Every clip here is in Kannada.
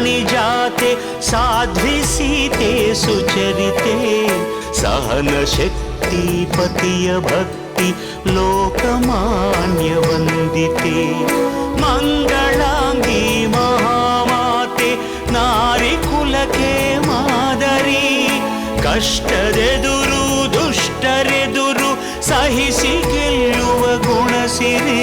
ರಾಣಿ ಜಾತೆ ಸಾಧ್ವಿ ಸೀತೆ ಸುಚರಿತೆ ಸಹನ ಶಕ್ತಿ ಪತಿಯ ಭಕ್ತಿ ಲೋಕಮಾನ್ಯ ವಂದಿತೆ ಮಂಗಳಾಂಗಿ ಮಹಾಮಾತೆ ನಾರಿ ಕುಲಕ್ಕೆ ಮಾದರಿ ಕಷ್ಟದೆದುರು ದುಷ್ಟರೆದುರು ಸಹಿಸಿ ಗೆಲ್ಲುವ ಗುಣಸಿರಿ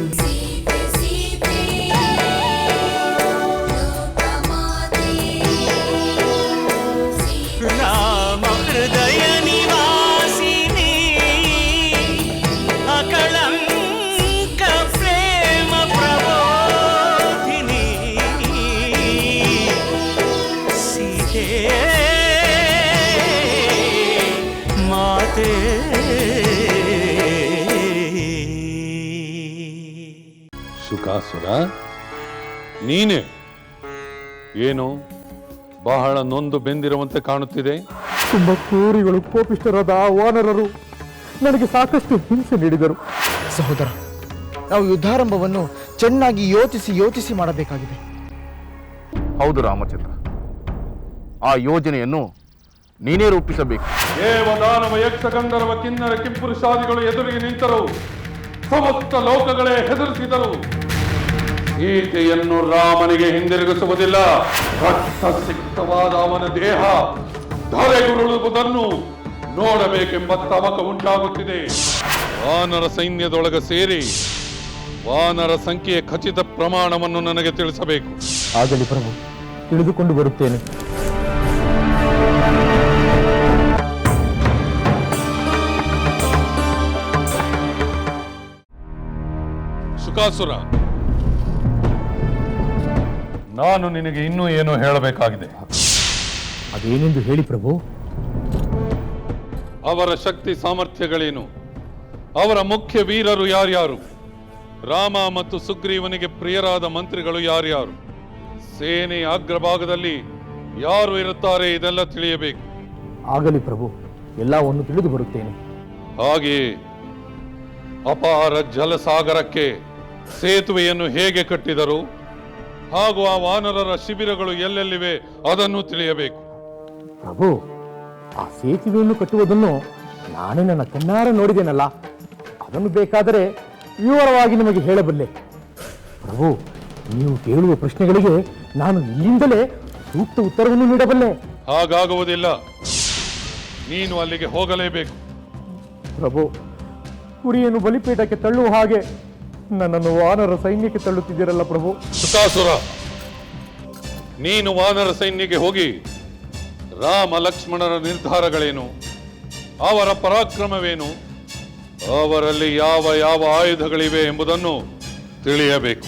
ಶುಕಾಸುರ ನೀನೇ? ಏನು? ಬಹಳ ನೊಂದು ಬೆಂದಿರುವಂತೆ ಕಾಣುತ್ತಿದೆ? ತುಂಬ ಕೋರಿಗಳು ಕೋಪಿಷ್ಟರಾದ ಆ ವಾನರರು ನನಗೆ ಸಾಕಷ್ಟು ಹಿಂಸೆ ನೀಡಿದರು. ಸಹೋದರ ನಾವು ಯುದ್ಧಾರಂಭವನ್ನು ಚೆನ್ನಾಗಿ ಯೋಚಿಸಿ ಯೋಚಿಸಿ ಮಾಡಬೇಕಾಗಿದೆ. ಹೌದು ರಾಮಚಂದ್ರ. ಆ ಯೋಜನೆಯನ್ನು ನೀನೇ ರೂಪಿಸಬೇಕು. ದೇವದಾನವ ಯಕ್ಷ ಗಂಧರ್ವ ಕಿನ್ನರ ಕಿಂಪುರುಷಾದಿಗಳು ಎದುರಿಗೆ ನಿಂತರು. ಸಮಸ್ತ ಲೋಕಗಳೇ ಹೆದರಿಸಿದರು. ಸೀತೆಯನ್ನು ರಾಮನಿಗೆ ಹಿಂದಿರುಗಿಸುವುದಿಲ್ಲ. ರಕ್ತ ಸಿಕ್ತವಾದ ಅವನ ದೇಹ ಧರೆಗುರುಳುವುದನ್ನು ನೋಡಬೇಕೆಂಬ ತಮಕ ಉಂಟಾಗುತ್ತಿದೆ. ವಾನರ ಸೈನ್ಯದೊಳಗೆ ಸೇರಿ ವಾನರ ಸಂಖ್ಯೆಯ ಖಚಿತ ಪ್ರಮಾಣವನ್ನು ನನಗೆ ತಿಳಿಸಬೇಕು. ಆಗಲಿ ಪ್ರಭು ತಿಳಿದುಕೊಂಡು ಬರುತ್ತೇನೆ. ಸುಖಾಸುರ ನಾನು ನಿನಗೆ ಇನ್ನೂ ಏನೋ ಹೇಳಬೇಕಾಗಿದೆ? ಅದೇನೆಂದು ಹೇಳಿ ಪ್ರಭು. ಅವರ ಶಕ್ತಿ ಸಾಮರ್ಥ್ಯಗಳೇನು? ಅವರ ಮುಖ್ಯ ವೀರರು ಯಾರ್ಯಾರು? ರಾಮ ಮತ್ತು ಸುಗ್ರೀವನಿಗೆ ಪ್ರಿಯರಾದ ಮಂತ್ರಿಗಳು ಯಾರ್ಯಾರು? ಸೇನೆ ಅಗ್ರಭಾಗದಲ್ಲಿ ಯಾರು ಇರುತ್ತಾರೆ ಇದೆಲ್ಲ ತಿಳಿಯಬೇಕು. ಆಗಲಿ ಪ್ರಭು ಎಲ್ಲವನ್ನು ತಿಳಿದು ಬರುತ್ತೇನೆ. ಹಾಗೆಯೇ ಅಪಾರ ಜಲಸಾಗರಕ್ಕೆ ಸೇತುವೆಯನ್ನು ಹೇಗೆ ಕಟ್ಟಿದರು? ಹಾಗೂ ಆ ವಾನರರ ಶಿಬಿರಗಳು ಎಲ್ಲೆಲ್ಲಿವೆ ಅದನ್ನು ತಿಳಿಯಬೇಕು. ಪ್ರಭು ಆ ಸೇತುವೆಯನ್ನು ಕಟ್ಟುವುದನ್ನು ನಾನೇ ನನ್ನ ಕಣ್ಣಾರ ನೋಡಿದ್ದೇನಲ್ಲ ಅದನ್ನು ಬೇಕಾದರೆ ವಿವರವಾಗಿ ನಿಮಗೆ ಹೇಳಬಲ್ಲೆ. ಪ್ರಭು ನೀವು ಕೇಳುವ ಪ್ರಶ್ನೆಗಳಿಗೆ ನಾನು ಇಲ್ಲಿಂದಲೇ ಸೂಕ್ತ ಉತ್ತರವನ್ನು ನೀಡಬಲ್ಲೆ. ಹಾಗಾಗುವುದಿಲ್ಲ. ನೀನು ಅಲ್ಲಿಗೆ ಹೋಗಲೇಬೇಕು. ಪ್ರಭು ಕುರಿಯನ್ನು ಬಲಿಪೀಠಕ್ಕೆ ತಳ್ಳುವ ಹಾಗೆ ನನ್ನನ್ನು ವಾನರ ಸೈನ್ಯಕ್ಕೆ ತಳ್ಳುತ್ತಿದ್ದೀರಲ್ಲ ಪ್ರಭು? ಸುಖಾಸುರ ನೀನು ವಾನರ ಸೈನ್ಯಕ್ಕೆ ಹೋಗಿ ರಾಮ ಲಕ್ಷ್ಮಣರ ನಿರ್ಧಾರಗಳೇನು? ಅವರ ಪರಾಕ್ರಮವೇನು? ಅವರಲ್ಲಿ ಯಾವ ಯಾವ ಆಯುಧಗಳಿವೆ ಎಂಬುದನ್ನು ತಿಳಿಯಬೇಕು.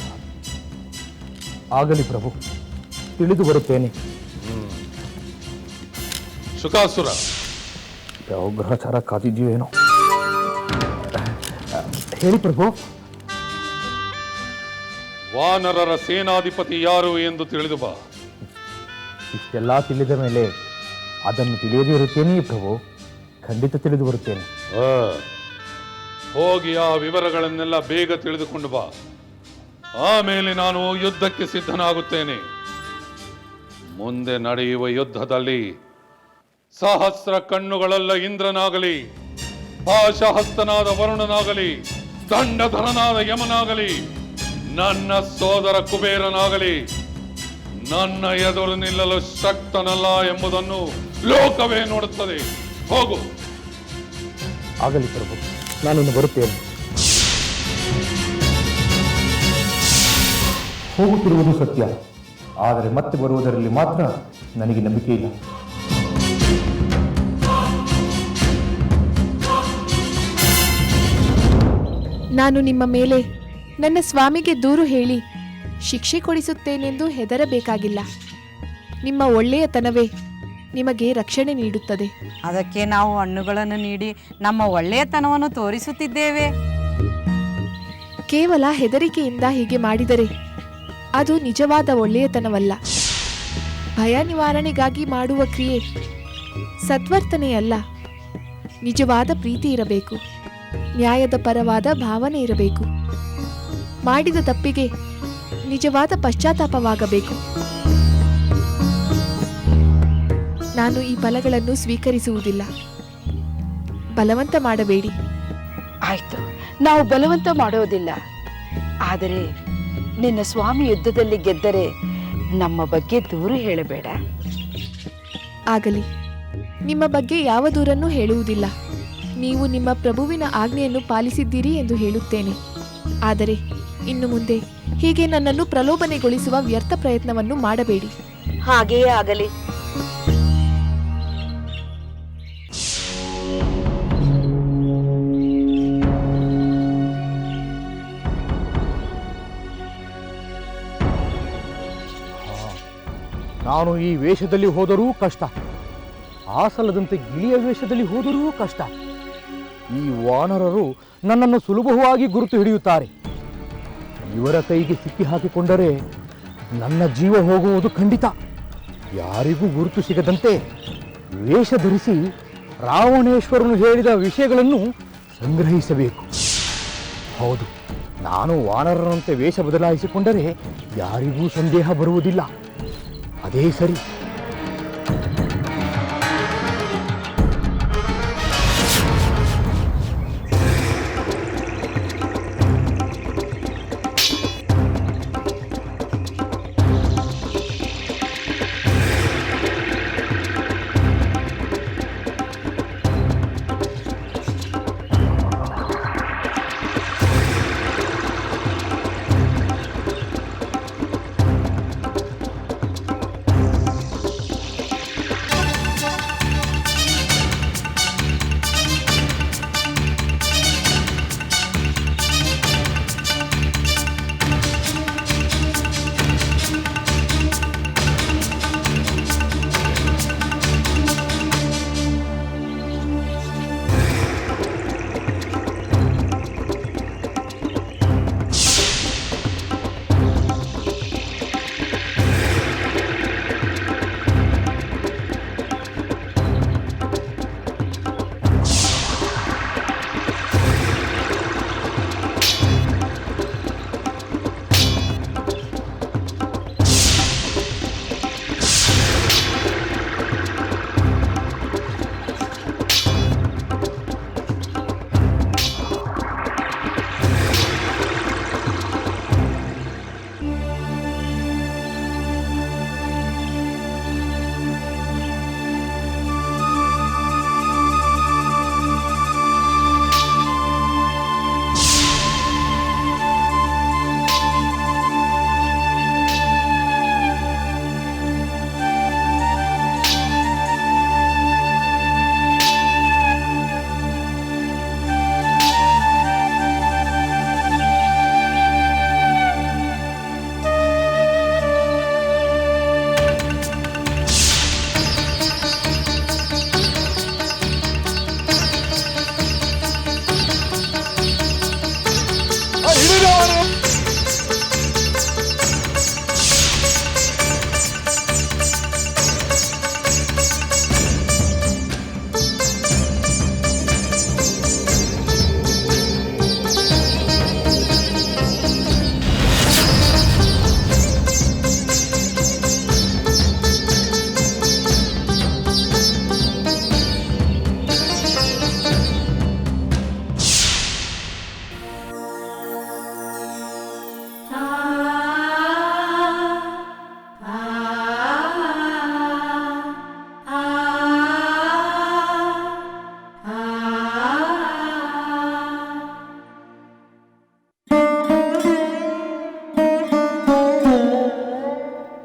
ಆಗಲಿ ಪ್ರಭು ತಿಳಿದು ಬರುತ್ತೇನೆ. ಸುಖಾಸುರ. ಯಾವ ಗ್ರಹಚಾರ ಕಾದಿದ್ಯೋ ಏನೋ? ಹೇಳಿ ಪ್ರಭು. ವಾನರರ ಸೇನಾಧಿಪತಿ ಯಾರು ಎಂದು ತಿಳಿದು ಬಾ. ಇಷ್ಟೆಲ್ಲ ತಿಳಿದ ಮೇಲೆ ಅದನ್ನು ತಿಳಿಯದೇ ಇರುತ್ತೇನೆ ಪ್ರಭು. ಖಂಡಿತ ತಿಳಿದು ಬರುತ್ತೇನೆ. ಆ, ಹೋಗಿ ಆ ವಿವರಗಳನ್ನೆಲ್ಲ ಬೇಗ ತಿಳಿದುಕೊಂಡು ಬಾ. ಆಮೇಲೆ ನಾನು ಯುದ್ಧಕ್ಕೆ ಸಿದ್ಧನಾಗುತ್ತೇನೆ. ಮುಂದೆ ನಡೆಯುವ ಯುದ್ಧದಲ್ಲಿ ಸಹಸ್ರ ಕಣ್ಣುಗಳೆಲ್ಲ ಇಂದ್ರನಾಗಲಿ ಪಾಶಹಸ್ತನಾದ ವರುಣನಾಗಲಿ ದಂಡಧರನಾದ ಯಮನಾಗಲಿ ನನ್ನ ಸೋದರ ಕುಬೇರನಾಗಲಿ ನನ್ನ ಎದುರು ನಿಲ್ಲಲು ಶಕ್ತನಲ್ಲ ಎಂಬುದನ್ನು ಲೋಕವೇ ನೋಡುತ್ತದೆ. ಹೋಗು. ಆಗಲಿ ಪ್ರಭು ನಾನು ಬರುತ್ತೇನೆ. ಹೋಗುತ್ತಿರುವುದು ಸತ್ಯ ಆದರೆ ಮತ್ತೆ ಬರುವುದರಲ್ಲಿ ಮಾತ್ರ ನನಗೆ ನಂಬಿಕೆ ಇಲ್ಲ. ನಾನು ನಿಮ್ಮ ಮೇಲೆ ನನ್ನ ಸ್ವಾಮಿಗೆ ದೂರು ಹೇಳಿ ಶಿಕ್ಷೆ ಕೊಡಿಸುತ್ತೇನೆಂದು ಹೆದರಬೇಕಾಗಿಲ್ಲ. ನಿಮ್ಮ ಒಳ್ಳೆಯತನವೇ ನಿಮಗೆ ರಕ್ಷಣೆ ನೀಡುತ್ತದೆ. ಅದಕ್ಕೆ ನಾವು ಹಣ್ಣುಗಳನ್ನು ನೀಡಿ ನಮ್ಮ ಒಳ್ಳೆಯತನವನ್ನು ತೋರಿಸುತ್ತಿದ್ದೇವೆ. ಕೇವಲ ಹೆದರಿಕೆಯಿಂದ ಹೀಗೆ ಮಾಡಿದರೆ ಅದು ನಿಜವಾದ ಒಳ್ಳೆಯತನವಲ್ಲ ಭಯ ನಿವಾರಣೆಗಾಗಿ ಮಾಡುವ ಕ್ರಿಯೆ ಸದ್ವರ್ತನೆಯಲ್ಲ. ನಿಜವಾದ ಪ್ರೀತಿ ಇರಬೇಕು. ನ್ಯಾಯದ ಪರವಾದ ಭಾವನೆ ಇರಬೇಕು. ಮಾಡಿದ ತಪ್ಪಿಗೆ ನಿಜವಾದ ಪಶ್ಚಾತ್ತಾಪವಾಗಬೇಕು. ನಾನು ಈ ಫಲಗಳನ್ನು ಸ್ವೀಕರಿಸುವುದಿಲ್ಲ. ಬಲವಂತ ಮಾಡಬೇಡಿ. ಆಯ್ತು. ನಾವು ಬಲವಂತ ಮಾಡೋದಿಲ್ಲ. ಆದರೆ ನಿನ್ನ ಸ್ವಾಮಿ ಯುದ್ಧದಲ್ಲಿ ಗೆದ್ದರೆ ನಮ್ಮ ಬಗ್ಗೆ ದೂರು ಹೇಳಬೇಡ. ಆಗಲಿ. ನಿಮ್ಮ ಬಗ್ಗೆ ಯಾವ ದೂರನ್ನೂ ಹೇಳುವುದಿಲ್ಲ. ನೀವು ನಿಮ್ಮ ಪ್ರಭುವಿನ ಆಜ್ಞೆಯನ್ನು ಪಾಲಿಸಿದ್ದೀರಿ ಎಂದು ಹೇಳುತ್ತೇನೆ. ಆದರೆ ಇನ್ನು ಮುಂದೆ ಹೀಗೆ ನನ್ನನ್ನು ಪ್ರಲೋಭನೆಗೊಳಿಸುವ ವ್ಯರ್ಥ ಪ್ರಯತ್ನವನ್ನು ಮಾಡಬೇಡಿ. ಹಾಗೆಯೇ ಆಗಲಿ. ನಾನು ಈ ವೇಷದಲ್ಲಿ ಹೋದರೂ ಕಷ್ಟ. ಆಸಲದಂತೆ ಗಿಳಿಯ ವೇಷದಲ್ಲಿ ಹೋದರೂ ಕಷ್ಟ. ಈ ವಾನರರು ನನ್ನನ್ನು ಸುಲಭವಾಗಿ ಗುರುತು ಹಿಡಿಯುತ್ತಾರೆ. ಇವರ ಕೈಗೆ ಸಿಕ್ಕಿ ಹಾಕಿಕೊಂಡರೆ ನನ್ನ ಜೀವ ಹೋಗುವುದು ಖಂಡಿತ. ಯಾರಿಗೂ ಗುರುತು ಸಿಗದಂತೆ ವೇಷ ಧರಿಸಿ ರಾವಣೇಶ್ವರನು ಹೇಳಿದ ವಿಷಯಗಳನ್ನು ಸಂಗ್ರಹಿಸಬೇಕು. ಹೌದು, ನಾನು ವಾನರರಂತೆ ವೇಷ ಬದಲಾಯಿಸಿಕೊಂಡರೆ ಯಾರಿಗೂ ಸಂದೇಹ ಬರುವುದಿಲ್ಲ. ಅದೇ ಸರಿ.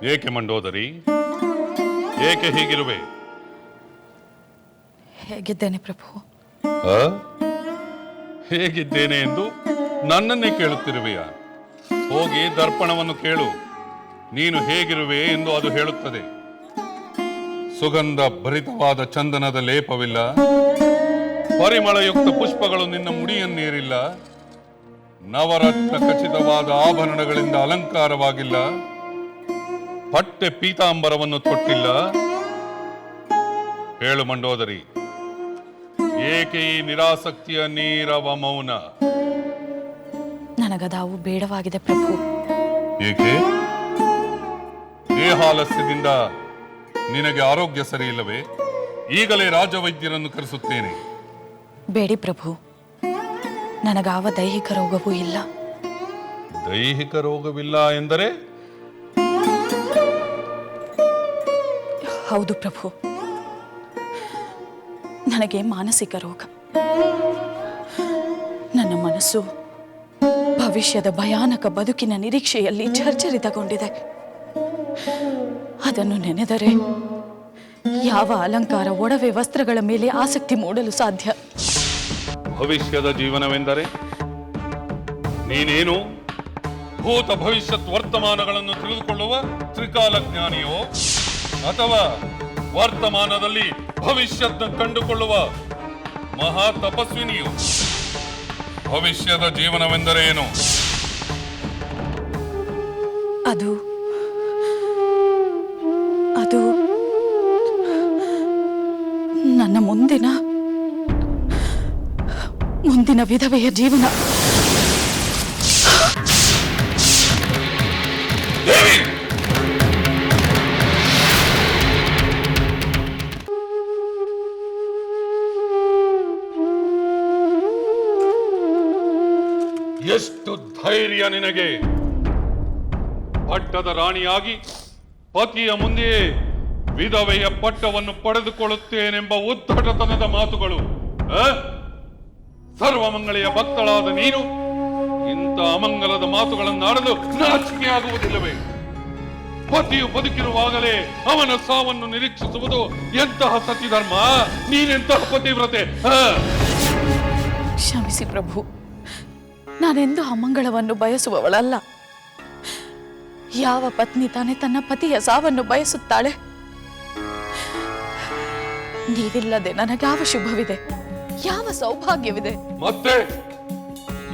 ಏಕೆ ಮಂಡೋದರಿ? ಏಕೆ ಹೀಗಿರುವೆ? ಹೇಗಿದ್ದೇನೆ ಪ್ರಭು? ಆ? ಹೇಗಿದ್ದೇನೆ ಎಂದು ನನ್ನನ್ನೇ ಕೇಳುತ್ತಿರುವೆಯ? ಹೋಗಿ ದರ್ಪಣವನ್ನು ಕೇಳು. ನೀನು ಹೇಗಿರುವೆ ಎಂದು ಅದು ಹೇಳುತ್ತದೆ. ಸುಗಂಧ ಭರಿತವಾದ ಚಂದನದ ಲೇಪವಿಲ್ಲ. ಪರಿಮಳಯುಕ್ತ ಪುಷ್ಪಗಳು ನಿನ್ನ ಮುಡಿಯನ್ನೇರಿಲ್ಲ. ನವರತ್ನ ಖಚಿತವಾದ ಆಭರಣಗಳಿಂದ ಅಲಂಕಾರವಾಗಿಲ್ಲ. ಪಟ್ಟೆ ಪೀತಾಂಬರವನ್ನು ತೊಟ್ಟಿಲ್ಲ. ಹೇಳು ಮಂಡೋದರಿ ಏಕೆ ಈ ನಿರಾಸಕ್ತಿಯ ನೀರವ ಮೌನ? ನನಗದಾವು ಬೇಡವಾಗಿದೆ ಪ್ರಭು. ಏಕೆ? ದೇಹಾಲಸ್ಯದಿಂದ ನಿನಗೆ ಆರೋಗ್ಯ ಸರಿಯಿಲ್ಲವೇ? ಈಗಲೇ ರಾಜವೈದ್ಯರನ್ನು ಕರೆಸುತ್ತೇನೆ. ಬೇಡಿ ಪ್ರಭು ನನಗಾವ ದೈಹಿಕ ರೋಗವೂ ಇಲ್ಲ. ದೈಹಿಕ ರೋಗವಿಲ್ಲ ಎಂದರೆ? ಹೌದು ಪ್ರಭು. ನನಗೆ ಮಾನಸಿಕ ರೋಗ. ನನ್ನ ಮನಸ್ಸು ಭವಿಷ್ಯದ ಭಯಾನಕ ಬದುಕಿನ ನಿರೀಕ್ಷೆಯಲ್ಲಿ ಜರ್ಜರಿತಗೊಂಡಿದೆ ಅದನ್ನು ನೆನೆದರೆ ಯಾವ ಅಲಂಕಾರ, ಒಡವೆ ವಸ್ತ್ರಗಳ ಮೇಲೆ ಆಸಕ್ತಿ ಮೂಡಲು ಸಾಧ್ಯ? ಭವಿಷ್ಯದ ಜೀವನವೆಂದರೆ ನೀನೇನು ಭೂತ ಭವಿಷ್ಯತ್ ವರ್ತಮಾನಗಳನ್ನು ತಿಳಿದುಕೊಳ್ಳುವ ತ್ರಿಕಾಲ ಜ್ಞಾನಿಯೋ ಅಥವಾ ವರ್ತಮಾನದಲ್ಲಿ ಭವಿಷ್ಯದ ಕಂಡುಕೊಳ್ಳುವ ಮಹಾ ತಪಸ್ವಿನಿಯು? ಭವಿಷ್ಯದ ಜೀವನವೆಂದರೆ ಏನು? ಅದು ಅದು ನನ್ನ ಮುಂದಿನ ಮುಂದಿನ ವಿಧವೆಯ ಜೀವನ. ಎಷ್ಟು ಧೈರ್ಯ ನಿನಗೆ. ಪಟ್ಟದ ರಾಣಿಯಾಗಿ ಪತಿಯ ಮುಂದೆಯೇ ವಿಧವೆಯ ಪಟ್ಟವನ್ನು ಪಡೆದುಕೊಳ್ಳುತ್ತೇನೆಂಬ ಉದ್ದಟತನದ ಮಾತುಗಳು ಸರ್ವ ಸರ್ವಮಂಗಳೆಯ ಭಕ್ತಳಾದ ನೀನು ಇಂಥ ಅಮಂಗಲದ ಮಾತುಗಳನ್ನಾಡಲು ನಾಚಿಕೆ ಆಗುವುದಿಲ್ಲವೇ ಪತಿಯು ಬದುಕಿರುವಾಗಲೇ ಅವನ ಸಾವನ್ನು ನಿರೀಕ್ಷಿಸುವುದು ಎಂತಹ ಸತಿಧರ್ಮ? ನೀನೆಂತಹ ಪತಿವ್ರತೆ? ಕ್ಷಮಿಸಿ ಪ್ರಭು. ನಾನೆಂದು ಅಮಂಗಳವನ್ನು ಬಯಸುವವಳಲ್ಲ. ಯಾವ ಪತ್ನಿ ತಾನೇ ತನ್ನ ಪತಿಯ ಸಾವನ್ನು ಬಯಸುತ್ತಾಳೆ? ನೀವಿಲ್ಲದೆ ಯಾವ ಶುಭವಿದೆ? ಯಾವ ಸೌಭಾಗ್ಯವಿದೆ? ಮತ್ತೆ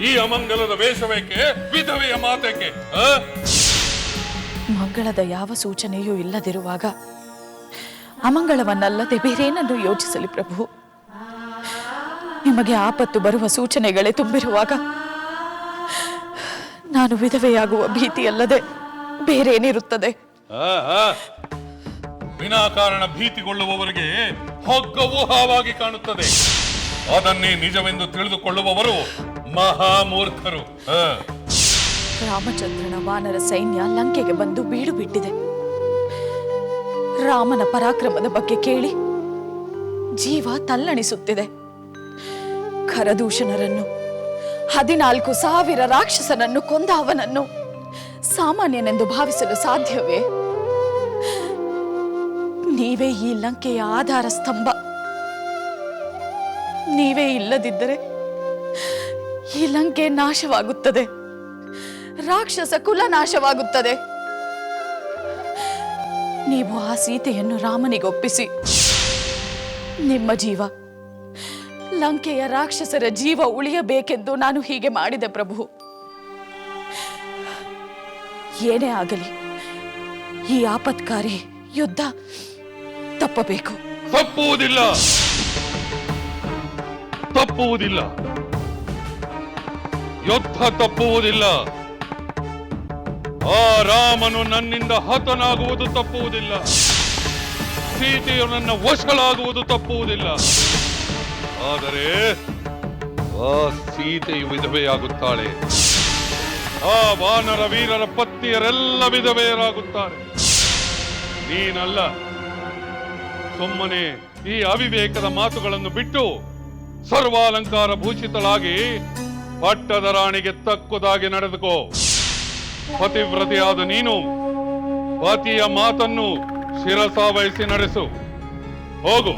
ಈ ಅಮಂಗಲದ ವೇಷವೇಕೆ? ವಿಧವೆಯ ಮಾತೇಕೆ? ಮಂಗಳದ ಯಾವ ಸೂಚನೆಯೂ ಇಲ್ಲದಿರುವಾಗ ಅಮಂಗಳವನ್ನಲ್ಲದೆ ಬೇರೇನನ್ನು ಯೋಚಿಸಲಿ ಪ್ರಭು. ನಿಮಗೆ ಆಪತ್ತು ಬರುವ ಸೂಚನೆಗಳೇ ತುಂಬಿರುವಾಗ ನಾನು ವಿಧವೆಯಾಗುವ ಭೀತಿಯಲ್ಲದೆ ಬೇರೇನಿರುತ್ತದೆ. ವಿನಾಕಾರಣ ಭೀತಿಗೊಳ್ಳುವವರಿಗೆ ಹೊಗ್ಗವು ಹಾವಾಗಿ ಕಾಣುತ್ತದೆ. ಅದನ್ನೇ ನಿಜವೆಂದು ತಿಳಿದುಕೊಳ್ಳುವವರು ಮಹಾಮೂರ್ಖರು. ರಾಮಚಂದ್ರನ ವಾನರ ಸೈನ್ಯ ಲಂಕೆಗೆ ಬಂದು ಬೀಡು ಬಿಟ್ಟಿದೆ. ರಾಮನ ಪರಾಕ್ರಮದ ಬಗ್ಗೆ ಕೇಳಿ ಜೀವ ತಲ್ಲಣಿಸುತ್ತಿದೆ. ಖರದೂಷಣರನ್ನು ಹದಿನಾಲ್ಕು ಸಾವಿರ ರಾಕ್ಷಸನನ್ನು ಕೊಂದ ಅವನನ್ನು ಸಾಮಾನ್ಯನೆಂದು ಭಾವಿಸಲು ಸಾಧ್ಯವೇ? ನೀವೇ ಈ ಲಂಕೆಯ ಆಧಾರ ಸ್ತಂಭ. ನೀವೇ ಇಲ್ಲದಿದ್ದರೆ ಈ ಲಂಕೆ ನಾಶವಾಗುತ್ತದೆ. ರಾಕ್ಷಸ ಕುಲ ನಾಶವಾಗುತ್ತದೆ ನೀವು ಆ ಸೀತೆಯನ್ನು ರಾಮನಿಗೊಪ್ಪಿಸಿ. ನಿಮ್ಮ ಜೀವ ಲಂಕೆಯ ರಾಕ್ಷಸರ ಜೀವ ಉಳಿಯಬೇಕೆಂದು ನಾನು ಹೀಗೆ ಮಾಡಿದೆ ಪ್ರಭು. ಏನೇ ಆಗಲಿ, ಈ ಆಪತ್ಕಾರಿ ಯುದ್ಧ ತಪ್ಪಬೇಕು. ತಪ್ಪುವುದಿಲ್ಲ. ತಪ್ಪುವುದಿಲ್ಲ. ಯುದ್ಧ ತಪ್ಪುವುದಿಲ್ಲ. ಆ ರಾಮನು ನನ್ನಿಂದ ಹತನಾಗುವುದು ತಪ್ಪುವುದಿಲ್ಲ. ಸೀತೆಯು ನನ್ನ ವಶಳಾಗುವುದು ತಪ್ಪುವುದಿಲ್ಲ. ಆದರೆ, ಆ ಸೀತೆಯು ವಿಧವೆಯಾಗುತ್ತಾಳೆ. ಆ ವಾನರ ವೀರರ ಪತ್ನಿಯರೆಲ್ಲ ವಿಧವೆಯರಾಗುತ್ತಾರೆ. ನೀನಲ್ಲ, ಸುಮ್ಮನೆ ಈ ಅವಿವೇಕದ ಮಾತುಗಳನ್ನು ಬಿಟ್ಟು ಸರ್ವಾಲಂಕಾರ ಭೂಷಿತಳಾಗಿ ಪಟ್ಟದ ರಾಣಿಗೆ ತಕ್ಕುದಾಗಿ ನಡೆದುಕೋ. ಪತಿವ್ರತೆಯಾದ ನೀನು ಪತಿಯ ಮಾತನ್ನು ಶಿರಸ ವಹಿಸಿ ನಡೆಸು. ಹೋಗು,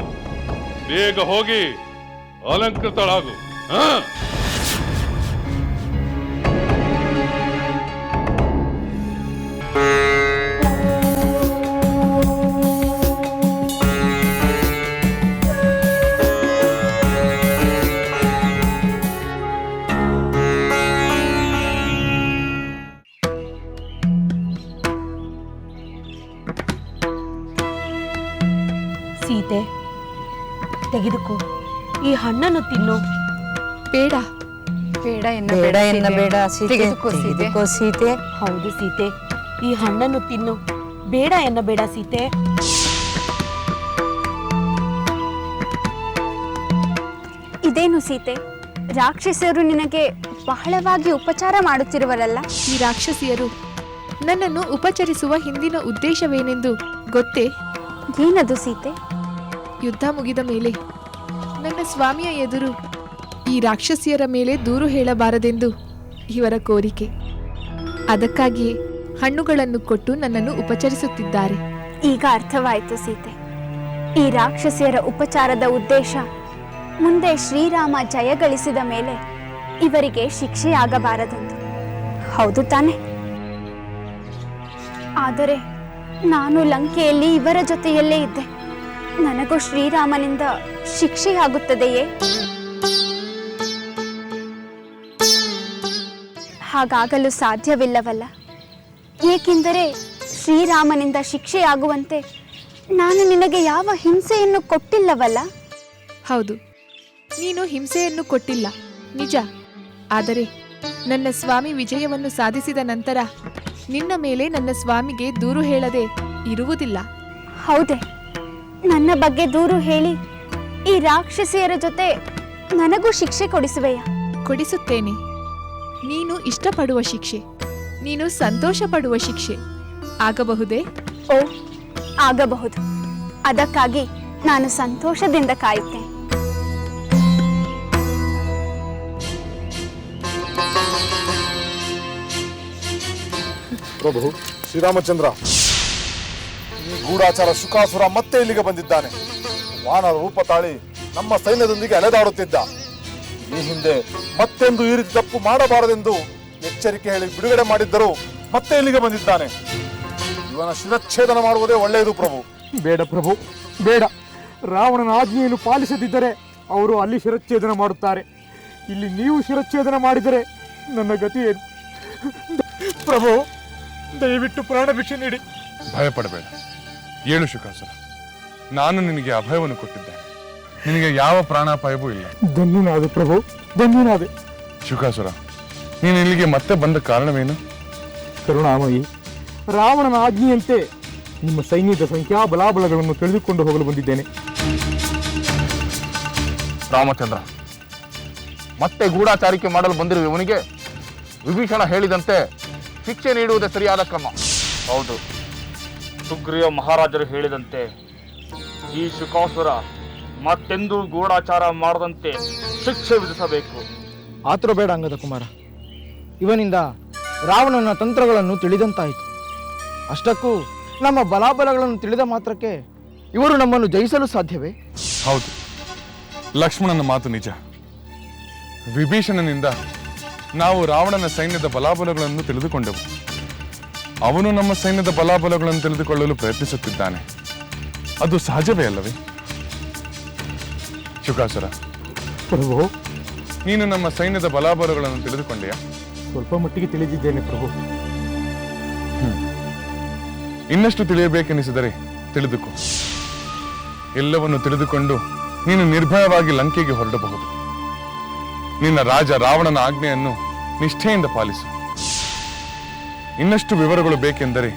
ಬೇಗ ಹೋಗಿ ಅಲಂಕೃತಳಾಗು ಹಾ ಸೀತೆ ತೆಗೆದುಕೋ ಈ ಹಣ್ಣನ್ನು ತಿನ್ನು. ಬೇಡ. ಬೇಡ ಎನ್ನ ಬೇಡ ಎನ್ನ ಬೇಡ ಸೀತೆ. ತೆಗೆದುಕೋ ಸೀತೆ. ತೆಗೆದುಕೋ ಸೀತೆ. ಹೌದು ಸೀತೆ. ಈ ಹಣ್ಣನ್ನು ತಿನ್ನು. ಬೇಡ ಎನ್ನ ಬೇಡ ಸೀತೆ. ಇದೇನು ಸೀತೆ? ರಾಕ್ಷಸಿಯರು ನಿನಗೆ ಬಹಳವಾಗಿ ಉಪಚಾರ ಮಾಡುತ್ತಿರುವರಲ್ಲ? ಈ ರಾಕ್ಷಸಿಯರು ನನ್ನನ್ನು ಉಪಚರಿಸುವ ಹಿಂದಿನ ಉದ್ದೇಶವೇನೆಂದು ಗೊತ್ತೇ? ಏನದು ಸೀತೆ? ಯುದ್ಧ ಮುಗಿದ ಮೇಲೆ ನನ್ನ ಸ್ವಾಮಿಯ ಎದುರು ಈ ರಾಕ್ಷಸಿಯರ ಮೇಲೆ ದೂರು ಹೇಳಬಾರದೆಂದು ಇವರ ಕೋರಿಕೆ. ಅದಕ್ಕಾಗಿಯೇ ಹಣ್ಣುಗಳನ್ನು ಕೊಟ್ಟು ನನ್ನನ್ನು ಉಪಚರಿಸುತ್ತಿದ್ದಾರೆ. ಈಗ ಅರ್ಥವಾಯಿತು ಸೀತೆ. ಈ ರಾಕ್ಷಸಿಯರ ಉಪಚಾರದ ಉದ್ದೇಶ ಮುಂದೆ ಶ್ರೀರಾಮ ಜಯಗಳಿಸಿದ ಮೇಲೆ ಇವರಿಗೆ ಶಿಕ್ಷೆಯಾಗಬಾರದೆಂದು. ಹೌದು ತಾನೆ. ಆದರೆ ನಾನು ಲಂಕೆಯಲ್ಲಿ ಇವರ ಜೊತೆಯಲ್ಲೇ ಇದ್ದೆ. ನನಗೂ ಶ್ರೀರಾಮನಿಂದ ಶಿಕ್ಷೆಯಾಗುತ್ತದೆಯೇ? ಹಾಗಾಗಲು ಸಾಧ್ಯವಿಲ್ಲವಲ್ಲ. ಏಕೆಂದರೆ ಶ್ರೀರಾಮನಿಂದ ಶಿಕ್ಷೆಯಾಗುವಂತೆ ನಾನು ನಿನಗೆ ಯಾವ ಹಿಂಸೆಯನ್ನು ಕೊಟ್ಟಿಲ್ಲವಲ್ಲ? ಹೌದು ನೀನು ಹಿಂಸೆಯನ್ನು ಕೊಟ್ಟಿಲ್ಲ ನಿಜ. ಆದರೆ ನನ್ನ ಸ್ವಾಮಿ ವಿಜಯವನ್ನು ಸಾಧಿಸಿದ ನಂತರ ನಿನ್ನ ಮೇಲೆ ನನ್ನ ಸ್ವಾಮಿಗೆ ದೂರು ಹೇಳದೆ ಇರುವುದಿಲ್ಲ. ಹೌದೇ. ನನ್ನ ಬಗ್ಗೆ ದೂರು ಹೇಳಿ ಈ ರಾಕ್ಷಸಿಯರ ಜೊತೆ ನನಗೂ ಶಿಕ್ಷೆ ಕೊಡಿಸುವೆಯಾ? ಕೊಡಿಸುತ್ತೇನೆ. ನೀನು ಇಷ್ಟಪಡುವ ಶಿಕ್ಷೆ ನೀನು ಸಂತೋಷ ಪಡುವ ಶಿಕ್ಷೆ. ಆಗಬಹುದೇ? ಓ ಆಗಬಹುದು. ಅದಕ್ಕಾಗಿ ನಾನು ಸಂತೋಷದಿಂದ ಕಾಯುತ್ತೇನೆ. ಪ್ರಭು ಶ್ರೀರಾಮಚಂದ್ರ. ಗೂಢಾಚಾರ ಶುಕಾಸುರ ಮತ್ತೆ ಇಲ್ಲಿಗೆ ಬಂದಿದ್ದಾನೆ. ವಾನರ ರೂಪ ತಾಳಿ ನಮ್ಮ ಸೈನ್ಯದೊಂದಿಗೆ ಅಲೆದಾಡುತ್ತಿದ್ದ. ಈ ಹಿಂದೆ ಮತ್ತೆಂದು ಈ ರೀತಿ ತಪ್ಪು ಮಾಡಬಾರದೆಂದು ಎಚ್ಚರಿಕೆ ಹೇಳಿ ಬಿಡುಗಡೆ ಮಾಡಿದ್ದರೂ ಮತ್ತೆ ಇಲ್ಲಿಗೆ ಬಂದಿದ್ದಾನೆ. ಇವನ ಶಿರಚ್ಛೇದನ ಮಾಡುವುದೇ ಒಳ್ಳೆಯದು ಪ್ರಭು. ಬೇಡ ಪ್ರಭು ಬೇಡ. ರಾವಣನ ಆಜ್ಞೆಯನ್ನು ಪಾಲಿಸದಿದ್ದರೆ ಅವರು ಅಲ್ಲಿ ಶಿರಚ್ಛೇದನ ಮಾಡುತ್ತಾರೆ. ಇಲ್ಲಿ ನೀವು ಶಿರಚ್ಛೇದನ ಮಾಡಿದರೆ ನನ್ನ ಗತಿ ಏನು? ಪ್ರಭು ದಯವಿಟ್ಟು ಪ್ರಾಣ ಭಿಕ್ಷೆ ನೀಡಿ. ಭಯಪಡಬೇಡ. ಏಳು ಶುಕಾಸುರ ನಾನು ನಿನಗೆ ಅಭಯವನ್ನು ಕೊಟ್ಟಿದ್ದೇನೆ. ನಿನಗೆ ಯಾವ ಪ್ರಾಣಾಪಾಯವೂ ಇಲ್ಲ. ಧನ್ಯನಾದೆ ಪ್ರಭು ಧನ್ಯನಾದೆ. ಶುಕಾಸುರ ನೀನು ಇಲ್ಲಿಗೆ ಮತ್ತೆ ಬಂದ ಕಾರಣವೇನು? ಕರುಣಾಮಯಿ ರಾವಣನ ಆಜ್ಞೆಯಂತೆ ನಿಮ್ಮ ಸೈನ್ಯದ ಸಂಖ್ಯಾ ಬಲಾಬಲಗಳನ್ನು ತಿಳಿದುಕೊಂಡು ಹೋಗಲು ಬಂದಿದ್ದೇನೆ. ರಾಮಚಂದ್ರ ಮತ್ತೆ ಗೂಢಾಚಾರಿಕೆ ಮಾಡಲು ಬಂದಿರುವ ಇವನಿಗೆ ವಿಭೀಷಣ ಹೇಳಿದಂತೆ ಶಿಕ್ಷೆ ನೀಡುವುದೇ ಸರಿಯಾದ ಕ್ರಮ. ಹೌದು. ಸುಗ್ರೀವ ಮಹಾರಾಜರು ಹೇಳಿದಂತೆ ಈ ಶುಕಾಸುರ ಮತ್ತೆಂದೂ ಗೂಢಾಚಾರ ಮಾಡದಂತೆ ಶಿಕ್ಷೆ ವಿಧಿಸಬೇಕು. ಆತರ ಬೇಡ ಅಂಗದ ಕುಮಾರ. ಇವನಿಂದ ರಾವಣನ ತಂತ್ರಗಳನ್ನು ತಿಳಿದಂತಾಯಿತು. ಅಷ್ಟಕ್ಕೂ ನಮ್ಮ ಬಲಾಬಲಗಳನ್ನು ತಿಳಿದ ಮಾತ್ರಕ್ಕೆ ಇವರು ನಮ್ಮನ್ನು ಜಯಿಸಲು ಸಾಧ್ಯವೇ? ಹೌದು. ಲಕ್ಷ್ಮಣನ ಮಾತು ನಿಜ. ವಿಭೀಷಣನಿಂದ ನಾವು ರಾವಣನ ಸೈನ್ಯದ ಬಲಾಬಲಗಳನ್ನು ತಿಳಿದುಕೊಂಡೆವು. ಅವನು ನಮ್ಮ ಸೈನ್ಯದ ಬಲಾಬಲಗಳನ್ನು ತಿಳಿದುಕೊಳ್ಳಲು ಪ್ರಯತ್ನಿಸುತ್ತಿದ್ದಾನೆ. ಅದು ಸಹಜವೇ ಅಲ್ಲವೇ? ಶುಕಾಸುರ ಪ್ರಭು. ನೀನು ನಮ್ಮ ಸೈನ್ಯದ ಬಲಾಬಲಗಳನ್ನು ತಿಳಿದುಕೊಂಡೆಯಾ? ಸ್ವಲ್ಪ ಮಟ್ಟಿಗೆ ತಿಳಿದಿದ್ದೇನೆ ಪ್ರಭು. ಇನ್ನಷ್ಟು ತಿಳಿಯಬೇಕೆನಿಸಿದರೆ ತಿಳಿದುಕೋ. ಎಲ್ಲವನ್ನು ತಿಳಿದುಕೊಂಡು ನೀನು ನಿರ್ಭಯವಾಗಿ ಲಂಕೆಗೆ ಹೊರಡಬಹುದು. ನಿನ್ನ ರಾಜ ರಾವಣನ ಆಜ್ಞೆಯನ್ನು ನಿಷ್ಠೆಯಿಂದ ಪಾಲಿಸು. ಇನ್ನಷ್ಟು ವಿವರಗಳು ಬೇಕೆಂದರೆ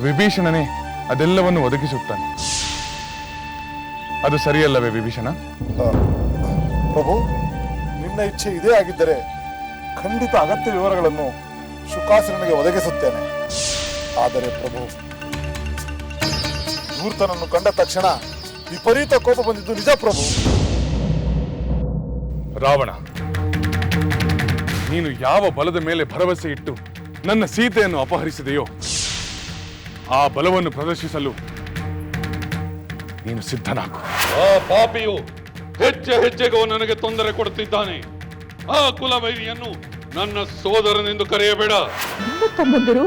ವಿಭೀಷಣನೇ ಅದೆಲ್ಲವನ್ನು ಒದಗಿಸುತ್ತಾನೆ. ಅದು ಸರಿಯಲ್ಲವೇ ವಿಭೀಷಣ? ಪ್ರಭು ನಿನ್ನ ಇಚ್ಛೆ ಇದೇ ಆಗಿದ್ದರೆ ಖಂಡಿತ ಅಗತ್ಯ ವಿವರಗಳನ್ನು ಶುಕಾಸನಿಗೆ ಒದಗಿಸುತ್ತೇನೆ. ಆದರೆ ಪ್ರಭು ಧೂರ್ತನನ್ನು ಕಂಡ ತಕ್ಷಣ ವಿಪರೀತ ಕೋಪ ಬಂದಿದ್ದು ನಿಜ ಪ್ರಭು. ರಾವಣ ನೀನು ಯಾವ ಬಲದ ಮೇಲೆ ಭರವಸೆ ಇಟ್ಟು ನನ್ನ ಸೀತೆಯನ್ನು ಅಪಹರಿಸಿದೆಯೋ? ಆ ಬಲವನ್ನು ಪ್ರದರ್ಶಿಸಲು ನೀನು ಸಿದ್ಧನಾಗು. ಆ ಪಾಪಿಯು ಹೆಜ್ಜೆ ಹೆಜ್ಜೆಗೂ ನನಗೆ ತೊಂದರೆ ಕೊಡುತ್ತಿದ್ದಾನೆ. ಆ ಕುಲವೈರಿಯನ್ನು ನನ್ನ ಸೋದರನೆಂದು ಕರೆಯಬೇಡ. ನಿಮ್ಮ ತಮ್ಮಂದರು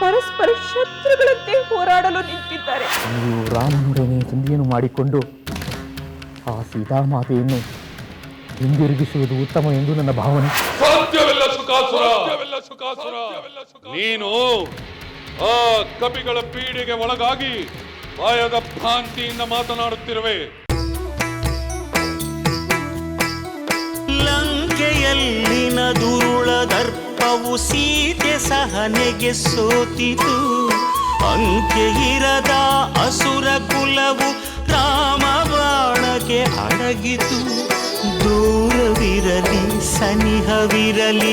ಪರಸ್ಪರ ಶತ್ರುಗಳಂತೆ ಹೋರಾಡಲು ನಿಂತಿದ್ದಾರೆ. ನೀವು ರಾಮನೊಡನೆ ಸಂಧಿಯನ್ನು ಮಾಡಿಕೊಂಡು ಆ ಸೀತಾಮಾತೆಯನ್ನು ಹಿಂದಿರುಗಿಸುವುದು ಉತ್ತಮ ಎಂದು ನನ್ನ ಭಾವನೆ. ಸಾಧ್ಯವಿಲ್ಲ. ಸುಖಾಸುರ ಸುಖಾಸುರ ನೀನು ಆ ಕಪಿಗಳ ಪೀಡೆಗೆ ಒಳಗಾಗಿ ಭಯದ ಭಾಂತಿಯಿಂದ ಮಾತನಾಡುತ್ತಿರುವೆ. ಲಂಕೆಯಲ್ಲಿನ ದುರುಳ ದರ್ಪವು ಸೀತೆ ಸಹನೆಗೆ ಸೋತಿತು. ಅಂಕೆ ಇರದ ಅಸುರ ಕುಲವು ರಾಮಬಾಣಗೆ ಅಡಗಿತು. ದೂರವಿರಲಿ ಸನಿಹವಿರಲಿ